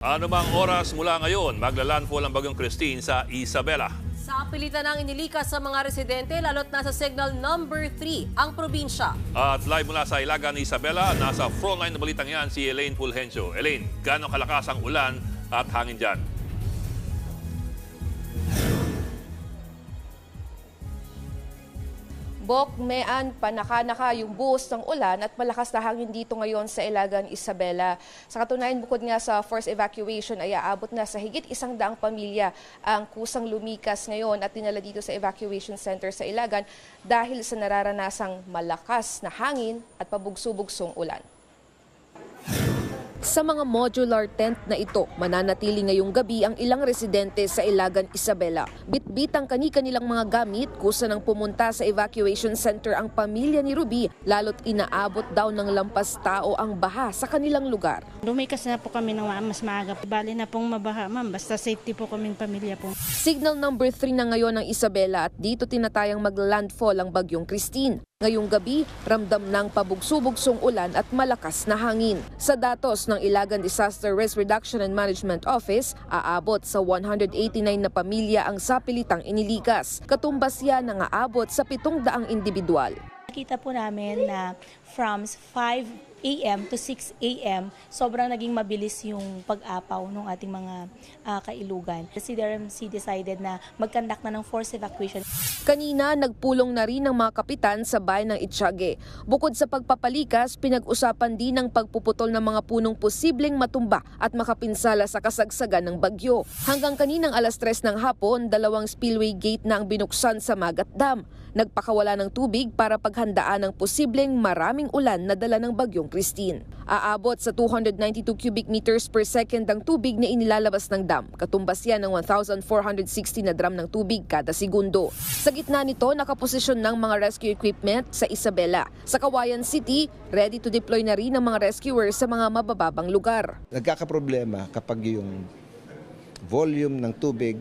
Ano bang oras mula ngayon maglalandfall ang bagyong Christine sa Isabela? Sa pilitan ng inilikas sa mga residente, lalo't nasa signal number 3 ang probinsya. At live mula sa Ilagan, Isabela, nasa frontline na balitang yan si Elaine Fulgencio. Elaine, gaano kalakas ang ulan at hangin dyan? Bokmean, panaka-naka yung buhos ng ulan at malakas na hangin dito ngayon sa Ilagan, Isabela. Sa katunayan, bukod nga sa forced evacuation ay aabot na sa higit isang daang pamilya ang kusang lumikas ngayon at dinala dito sa evacuation center sa Ilagan dahil sa nararanasang malakas na hangin at pabugso-bugsong ulan. Sa mga modular tent na ito, mananatili ngayong gabi ang ilang residente sa Ilagan, Isabela. Bitbit ang kani-kanilang mga gamit kusa nang pumunta sa evacuation center ang pamilya ni Ruby, lalo't inaabot daw ng lampas tao ang baha sa kanilang lugar. Lumikas na po kami ng ma- mas maaga. Bali na pong mabaha, ma'am. Basta safety po kaming pamilya po. Signal number 3 na ngayon ang Isabela at dito tinatayang maglandfall ang bagyong Christine. Ngayong gabi, ramdam ng pabugso-bugsong ulan at malakas na hangin. Sa datos ng Ilagan Disaster Risk Reduction and Management Office, aabot sa 189 na pamilya ang sapilitang inilikas. Katumbas yan ang aabot sa 700 individual. Nakita po namin na from 5 a.m. to 6 a.m., sobrang naging mabilis yung pag-apaw ng ating mga ah, kailugan. The CDRMC decided na mag-conduct na ng forced evacuation. Kanina, nagpulong na rin ng mga kapitan sa bayan ng Itsyage. Bukod sa pagpapalikas, pinag-usapan din ang pagpuputol ng mga punong posibleng matumba at makapinsala sa kasagsagan ng bagyo. Hanggang kaninang alas 3 ng hapon, dalawang spillway gate na ang binuksan sa Magat Dam. Nagpakawala ng tubig para paghandaan ng posibleng maraming ulan na dala ng bagyong Christine. Aabot sa 292 cubic meters per second ang tubig na inilalabas ng dam. Katumbas yan ng 1,460 na drum ng tubig kada segundo. Sa gitna nito, nakaposisyon ng mga rescue equipment sa Isabela. Sa Kawayan City, ready to deploy na rin ang mga rescuers sa mga mabababang lugar. nagkakaproblema kapag yung volume ng tubig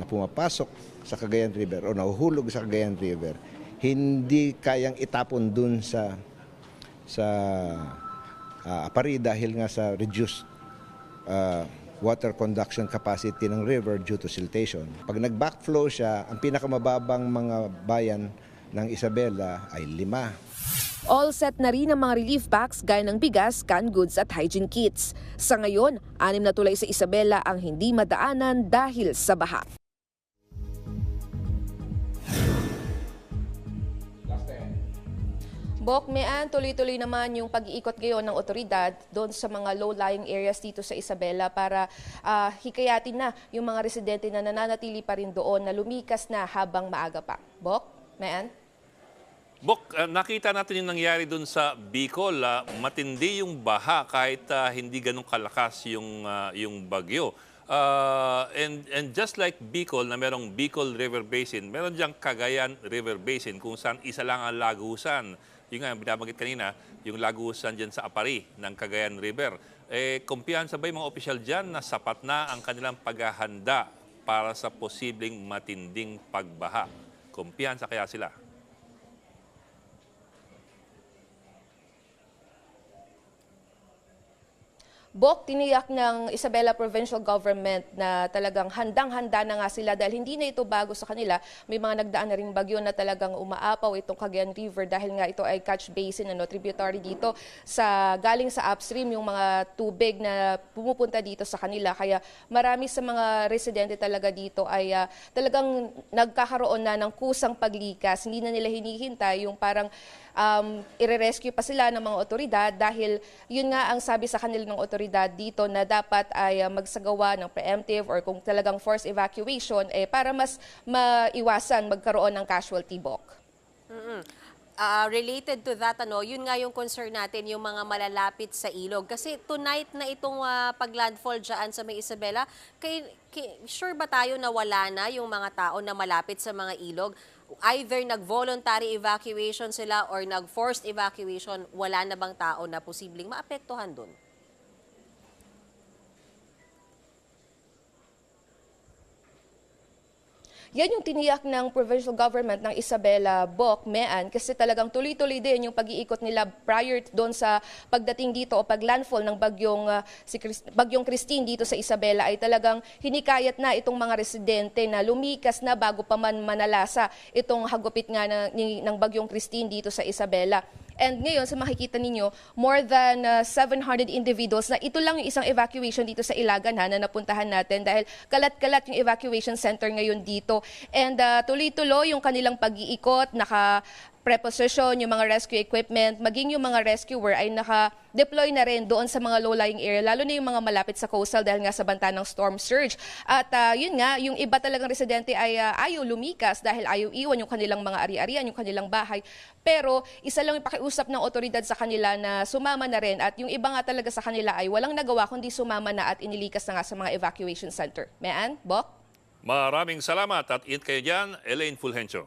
na pumapasok sa Cagayan River o nahuhulog sa Cagayan River hindi kayang itapon dun sa sa ah, apari dahil nga sa reduced ah, water conduction capacity ng river due to siltation. Pag nag-backflow siya, ang pinakamababang mga bayan ng Isabela ay lima. All set na rin ang mga relief packs gaya ng bigas, canned goods at hygiene kits. Sa ngayon, anim na tulay sa Isabela ang hindi madaanan dahil sa baha. Bokmean, tuloy-tuloy naman yung pag-iikot ngayon ng otoridad doon sa mga low-lying areas dito sa Isabela para ah, hikayatin na yung mga residente na nananatili pa rin doon na lumikas na habang maaga pa. Bok, Mean? Bok, uh, nakita natin yung nangyari dun sa Bicol. ah, matindi yung baha kahit ah, hindi ganun kalakas yung, ah, yung bagyo. Ah, and, and just like Bicol na merong Bicol River Basin, meron diyang Cagayan River Basin kung saan isa lang ang lagusan. Yung nga, binabanggit kanina, yung lagusan dyan sa Apari ng Cagayan River. Eh, kumpiyansa ba yung mga opisyal dyan na sapat na ang kanilang paghahanda para sa posibleng matinding pagbaha? Kumpiyansa kaya sila? Bok, tiniyak ng Isabela Provincial Government na talagang handang-handa na nga sila dahil hindi na ito bago sa kanila. May mga nagdaan na ring bagyo na talagang umaapaw itong Cagayan River dahil nga ito ay catch basin, ano, tributary dito sa galing sa upstream yung mga tubig na pumupunta dito sa kanila. Kaya marami sa mga residente talaga dito ay ah, talagang nagkakaroon na ng kusang paglikas. Hindi na nila hinihintay yung parang um, ire-rescue pa sila ng mga otoridad dahil yun nga ang sabi sa kanila ng otoridad dito na dapat ay uh, magsagawa ng preemptive or kung talagang forced evacuation eh, para mas maiwasan magkaroon ng casualty book. Ah, related to that, ano, yun nga yung concern natin, yung mga malalapit sa ilog. Kasi tonight na itong ah, paglandfall dyan sa may Isabela, kay, kay- sure ba tayo na wala na yung mga tao na malapit sa mga ilog? Either nag-voluntary evacuation sila or nag-forced evacuation, wala na bang tao na posibleng maapektuhan dun? Yan yung tiniyak ng provincial government ng Isabela Bok, Mean, kasi talagang tuloy-tuloy din yung pag-iikot nila prior doon sa pagdating dito o paglandfall ng bagyong, ah, si Chris- bagyong Christine dito sa Isabela ay talagang hinikayat na itong mga residente na lumikas na bago pa man manalasa itong hagupit nga na, ni, ng bagyong Christine dito sa Isabela. And ngayon, sa makikita ninyo, more than uh, 700 individuals na ito lang yung isang evacuation dito sa Ilagan ha, na napuntahan natin dahil kalat-kalat yung evacuation center ngayon dito. And uh, tuloy-tuloy yung kanilang pag-iikot, naka preposition, yung mga rescue equipment, maging yung mga rescuer ay naka-deploy na rin doon sa mga low-lying area, lalo na yung mga malapit sa coastal dahil nga sa banta ng storm surge. At ah, yun nga, yung iba talagang residente ay ah, ayaw lumikas dahil ayaw iwan yung kanilang mga ari-arian, yung kanilang bahay. Pero isa lang yung pakiusap ng otoridad sa kanila na sumama na rin at yung iba nga talaga sa kanila ay walang nagawa kundi sumama na at inilikas na nga sa mga evacuation center. Mean? Bok? Maraming salamat at ingat kayo dyan, Elaine Fulgencio.